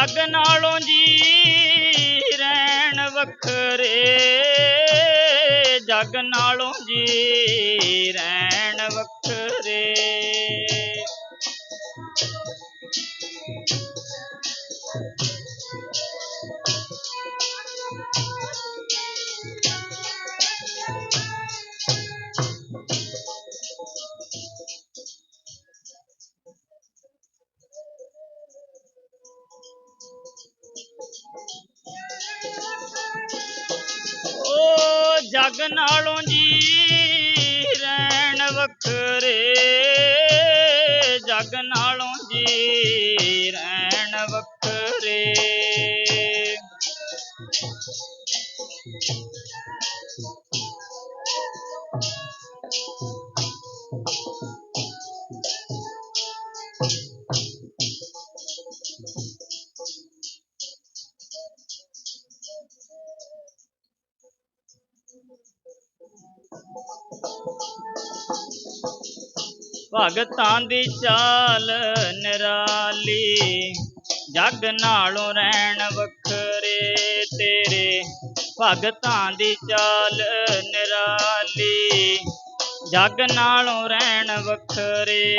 ਜੱਗ ਨਾਲੋਂ ਜੀ ਰਹਿਣ ਵੱਖਰੇ। ਜੱਗ ਨਾਲੋਂ ਜੀ ਰਹਿਣ ਵੱਖਰੇ। ਜੱਗ ਨਾਲੋਂ ਜੀ ਰਹਿਣ ਵੱਖਰੇ। ਜੱਗ ਨਾਲੋਂ ਜੀ ਰਹਿਣ ਵੱਖਰੇ। ਭਗਤਾਂ ਦੀ ਚਾਲ ਨਿਰਾਲੀ, ਜੱਗ ਨਾਲੋਂ ਰਹਿਣ ਵੱਖਰੇ ਤੇਰੇ। ਭਗਤਾਂ ਦੀ ਚਾਲ ਨਿਰਾਲੀ, ਜੱਗ ਨਾਲੋਂ ਰਹਿਣ ਵੱਖਰੇ